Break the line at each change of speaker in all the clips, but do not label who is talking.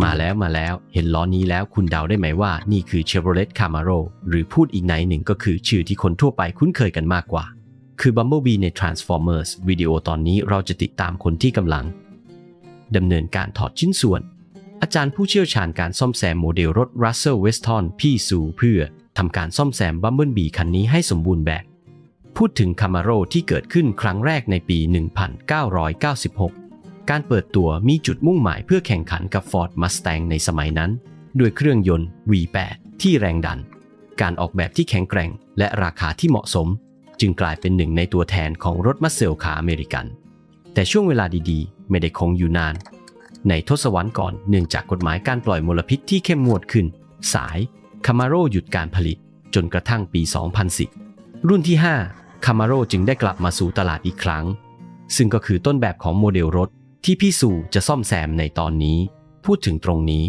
มาแล้วมาแล้ว เห็นล้อนี้แล้วคุณเดาได้ไหมว่านี่คือ Chevrolet Camaro หรือพูดอีกในหนึ่งก็คือชื่อที่คนทั่วไปคุ้นเคยกันมากกว่า คือ Bumblebee ใน Transformers วิดีโอตอนนี้เราจะติดตามคนที่กำลังดำเนินการถอดชิ้นส่วน อาจารย์ผู้เชี่ยวชาญการซ่อมแซมโมเดลรถ Russell Weston พี่ซูเพื่อทำการซ่อมแซม Bumblebee คันนี้ให้สมบูรณ์แบบ พูดถึง Camaro ที่เกิดขึ้นครั้งแรกในปี 1996 การเปิดตัวมีจุดมุ่งหมายเพื่อแข่งขันกับ Ford Mustang ในสมัยนั้น ด้วยเครื่องยนต์ V8 ที่แรงดัน การออกแบบที่แข็งแกร่ง และราคาที่เหมาะสม จึงกลายเป็นหนึ่งในตัวแทนของรถมัสเซลขาอเมริกัน แต่ช่วงเวลาดีๆ ไม่ได้คงอยู่นาน ในทศวรรษก่อนเนื่องจากกฎหมายการปล่อยมลพิษที่เข้มงวดขึ้น สาย Camaro หยุดการผลิตจนกระทั่งปี 2010 รุ่นที่5 Camaro จึงได้กลับมาสู่ตลาดอีกครั้ง ซึ่งก็คือต้นแบบของโมเดลรถ ที่พี่สู่จะซ่อมแซมในตอนนี้ พูดถึงตรงนี้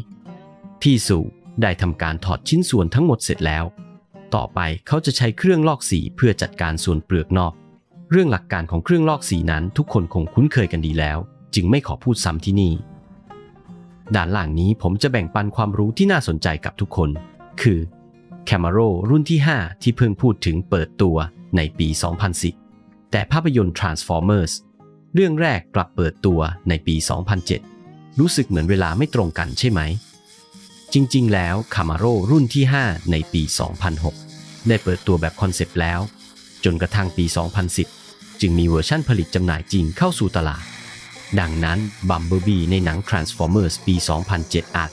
พี่สู่ได้ทำการถอดชิ้นส่วนทั้งหมดเสร็จแล้ว ต่อไปเขาจะใช้เครื่องลอกสีเพื่อจัดการส่วนเปลือกนอก เรื่องหลักการของเครื่องลอกสีนั้นทุกคนคงคุ้นเคยกันดีแล้ว จึงไม่ขอพูดซ้ำที่นี่ ด้านล่างนี้ผมจะแบ่งปันความรู้ที่น่าสนใจกับทุกคน คือ Camaro รุ่นที่ 5 ที่เพิ่งพูดถึงเปิดตัวในปี 2010 แต่ภาพยนตร์ Transformers เรื่องแรกกลับเปิดตัวในปี 2007 รู้สึกเหมือนเวลาไม่ตรงกันใช่ไหม จริงๆ แล้ว Camaro รุ่นที่ 5 ในปี 2006 ได้เปิดตัวแบบคอนเซปต์แล้ว จนกระทั่งปี 2010 จึงมีเวอร์ชั่นผลิตจำหน่ายจริงเข้าสู่ตลาด ดังนั้น Bumblebee ในหนัง Transformers ปี 2007 อาจ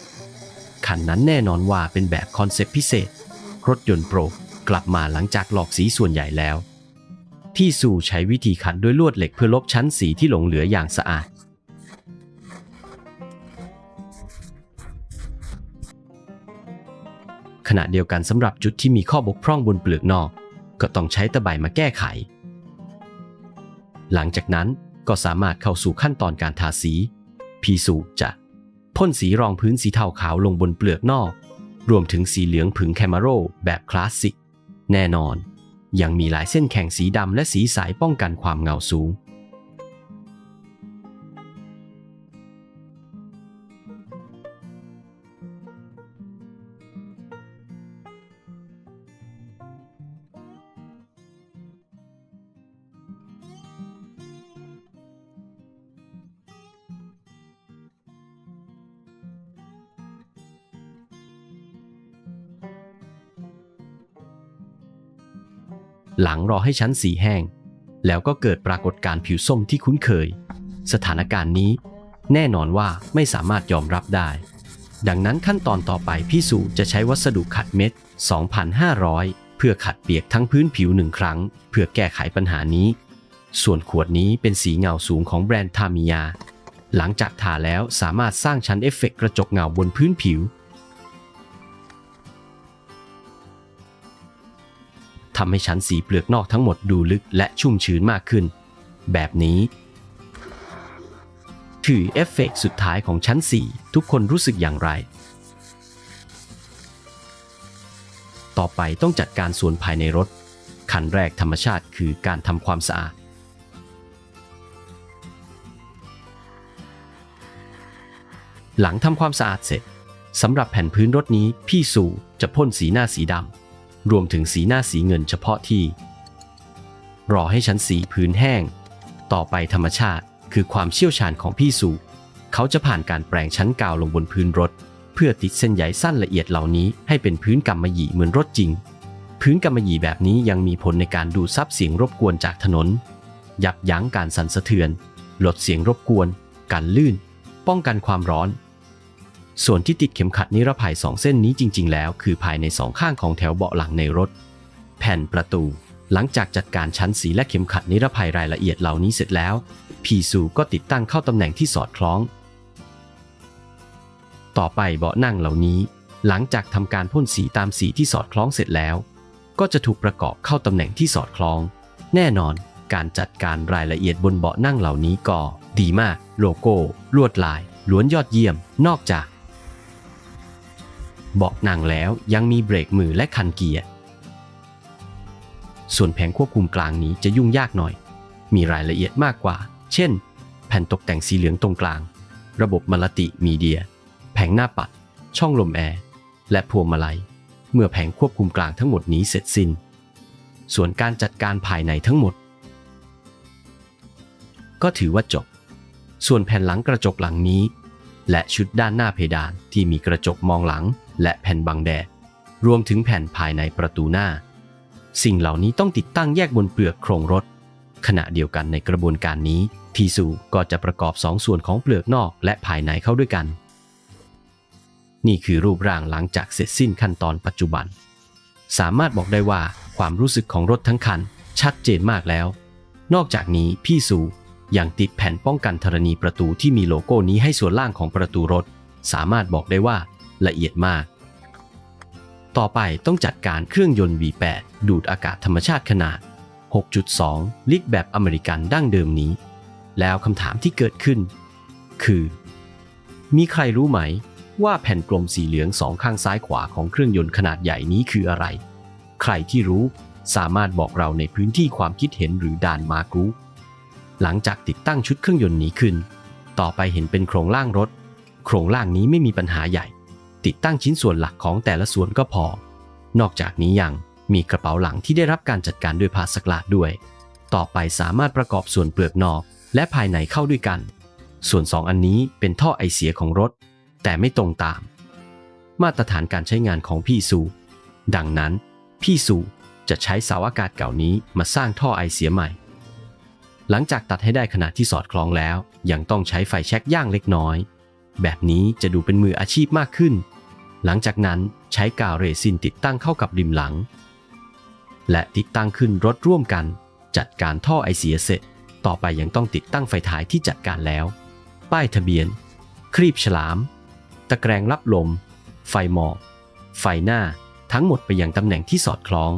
คันนั้นแน่นอนว่าเป็นแบบคอนเซปต์พิเศษ รถยนต์โปรกลับมาหลังจากหลอกสีส่วนใหญ่แล้ว ที่สู่ใช้วิธีขัดด้วยลวดเหล็กเพื่อลบชั้นสีที่หลงเหลืออย่างสะอาด ขณะเดียวกันสำหรับจุดที่มีข้อบกพร่องบนเปลือกนอก ก็ต้องใช้ตะไบมาแก้ไข หลังจากนั้นก็สามารถเข้าสู่ขั้นตอนการทาสี พีสูจะพ่นสีรองพื้นสีเทาขาวลงบนเปลือกนอก รวมถึงสีเหลืองผึ่งแคมาโรแบบคลาสสิก แน่นอน ยังมีหลายเส้นแข่งสีดำและสีสายป้องกันความเงาสูง หลังรอให้ชั้นสีแห้ง แล้วก็เกิดปรากฏการณ์ผิวส้มที่คุ้นเคย สถานการณ์นี้ แน่นอนว่าไม่สามารถยอมรับได้ ดังนั้นขั้นตอนต่อไปพี่สุจะใช้วัสดุขัดเม็ด 2,500 เพื่อขัดเปียกทั้งพื้นผิวหนึ่งครั้ง เพื่อแก้ไขปัญหานี้ ส่วนขวดนี้เป็นสีเงาสูงของแบรนด์ทามิยา หลังจากทาแล้วสามารถสร้างชั้นเอฟเฟกต์กระจกเงาบนพื้นผิว ทำให้ชั้นสีเปลือกนอกทั้งหมดดูลึกและชุ่มชื้นมากขึ้น แบบนี้คือเอฟเฟกต์สุดท้ายของชั้น 4 ทุกคนรู้สึกอย่างไร ต่อไปต้องจัดการส่วนภายในรถ ขั้นแรกธรรมชาติคือการทำความสะอาดหลังทำความสะอาดเสร็จสำหรับแผ่นพื้นรถนี้พี่สู่จะพ่นสีหน้าสีดำ รวมถึงสีหน้าสีเงินเฉพาะที่ รอให้ชั้นสีพื้นแห้ง ต่อไปธรรมชาติคือความเชี่ยวชาญของพี่สูเขาจะผ่านการแปรงชั้นกาวลงบนพื้นรถ เพื่อติดเส้นใยสั้นละเอียดเหล่านี้ให้เป็นพื้นกำมะหยี่เหมือนรถจริง พื้นกำมะหยี่แบบนี้ยังมีผลในการดูดซับเสียงรบกวนจากถนน ยับยั้งการสั่นสะเทือน ลดเสียงรบกวนกันลื่น ป้องกันความร้อน ส่วนที่ติดเข็มขัดนิรภัยสองเส้นนี้จริง ๆ แล้ว คือภายในสองข้างของแถวเบาะหลังในรถ แผ่นประตู หลังจากจัดการชั้นสีและเข็มขัดนิรภัยรายละเอียดเหล่านี้เสร็จแล้วพีซูก็ติดตั้งเข้าตำแหน่งที่สอดคล้อง ต่อไปเบาะนั่งเหล่านี้ หลังจากทำการพ่นสีตามสีที่สอดคล้องเสร็จแล้ว ก็จะถูกประกอบเข้าตำแหน่งที่สอดคล้อง แน่นอนการจัดการรายละเอียดบนเบาะนั่งเหล่านี้ก็ ดีมาก โลโก้ ลวดลาย ล้วนยอดเยี่ยม นอกจาก เบาะนั่งแล้วยังมีเบรกมือและคันเกียร์ ส่วนแผงควบคุมกลางนี้จะยุ่งยากหน่อย มีรายละเอียดมากกว่า เช่น แผ่นตกแต่งสีเหลืองตรงกลาง ระบบมัลติมีเดีย แผงหน้าปัด ช่องลมแอร์ และพวงมาลัย เมื่อแผงควบคุมกลางทั้งหมดนี้เสร็จสิ้น ส่วนการจัดการภายในทั้งหมด ก็ถือว่าจบ ส่วนแผ่นหลังกระจกหลังนี้ และชุดด้านหน้าเพดานที่มีกระจกมองหลัง และแผ่นบังแดด รวมถึงแผ่นภายในประตูหน้า สิ่งเหล่านี้ต้องติดตั้งแยกบนเปลือกโครงรถ ขณะเดียวกันในกระบวนการนี้พีซูก็จะประกอบสองส่วนของเปลือกนอกและภายในเข้าด้วยกัน นี่คือรูปร่างหลังจากเสร็จสิ้นขั้นตอนปัจจุบัน สามารถบอกได้ว่าความรู้สึกของรถทั้งคัน ชัดเจนมากแล้ว นอกจากนี้พี่ ซูยังติดแผ่นป้องกันธรณีประตูที่มีโลโก้นี้ให้ส่วนล่างของประตูรถ สามารถบอกได้ว่าละเอียดมาก ต่อไปต้องจัดการเครื่องยนต์ V8 ดูดอากาศธรรมชาติขนาด 6.2 ลิตรแบบอเมริกันดั้งเดิมนี้ แล้วคำถามที่เกิดขึ้น คือ มีใครรู้ไหมว่าแผ่นกลมสีเหลืองสองข้างซ้ายขวาของเครื่องยนต์ขนาดใหญ่นี้คืออะไร ใครที่รู้สามารถบอกเราในพื้นที่ความคิดเห็นหรือด่านมาร์กรู้ หลังจากติดตั้งชุดเครื่องยนต์นี้ขึ้น ต่อไปเห็นเป็นโครงล่างรถ โครงล่างนี้ไม่มีปัญหาใหญ่ ติดตั้งชิ้นส่วนหลักของแต่ละส่วนก็พอ นอกจากนี้ยังมีกระเป๋าหลังที่ได้รับการจัดการด้วยพาสกลาดด้วย ต่อไปสามารถประกอบส่วนเปลือกนอกและภายในเข้าด้วยกัน ส่วน 2 อันนี้เป็นท่อไอเสียของรถ แต่ไม่ตรงตาม มาตรฐานการใช้งานของพี่ซูดังนั้น พี่ซูจะใช้เสาอากาศเก่านี้มาสร้างท่อไอเสียใหม่ หลังจากตัดให้ได้ขนาดที่สอดคล้องแล้ว ยังต้องใช้ไฟแช็กย่างเล็กน้อย แบบนี้จะดูเป็นมืออาชีพมากขึ้น หลังจากนั้นใช้กาวเรซินติดตั้งเข้ากับริมหลัง และติดตั้งขึ้นรถร่วมกัน จัดการท่อไอเสียเสร็จ ต่อไปยังต้องติดตั้งไฟท้ายที่จัดการแล้ว ป้ายทะเบียน ครีบฉลาม ตะแกรงรับลม ไฟหมอกไฟหน้าทั้งหมดไปยังตำแหน่งที่สอดคล้อง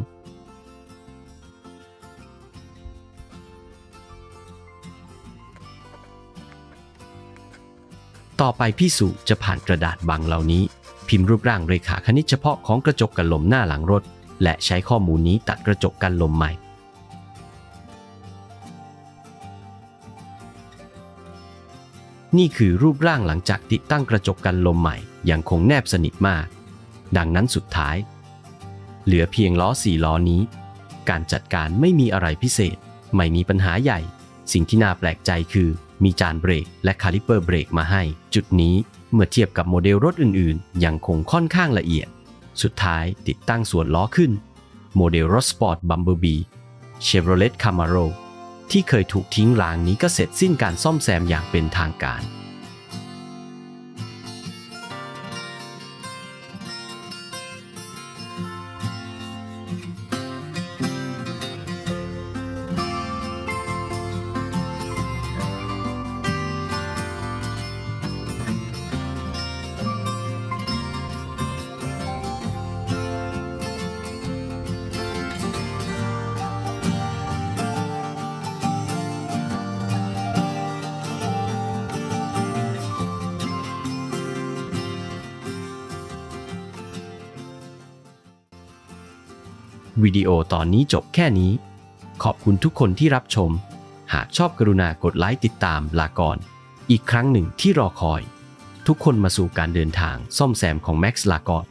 ต่อไปพี่สุจะผ่านกระดาษบังเหล่านี้ พิมพ์รูปร่างเรขาคณิตเฉพาะของกระจกกันลมหน้าหลังรถ และใช้ข้อมูลนี้ตัดกระจกกันลมใหม่ นี่คือรูปร่างหลังจากติดตั้งกระจกกันลมใหม่ยังคงแนบสนิทมาก ดังนั้นสุดท้าย เหลือเพียงล้อสี่ล้อนี้ การจัดการไม่มีอะไรพิเศษ ไม่มีปัญหาใหญ่ สิ่งที่น่าแปลกใจคือ มีจานเบรกและคาลิเปอร์เบรกมาให้ จุดนี้เมื่อเทียบกับโมเดลรถอื่นๆ ยังคงค่อนข้างละเอียด สุดท้ายติดตั้งส่วนล้อขึ้น โมเดลรถสปอร์ตบัมเบอร์บีเชฟโรเลตคามาโรที่เคยถูกทิ้งร้างนี้ก็เสร็จสิ้นการซ่อมแซมอย่างเป็นทางการ วิดีโอตอนนี้จบแค่นี้ ขอบคุณทุกคนที่รับชม หากชอบกรุณากดไลค์ติดตามลาก่อน อีกครั้งหนึ่งที่รอคอย ทุกคนมาสู่การเดินทางซ่อมแซมของแม็กซ์ลากอน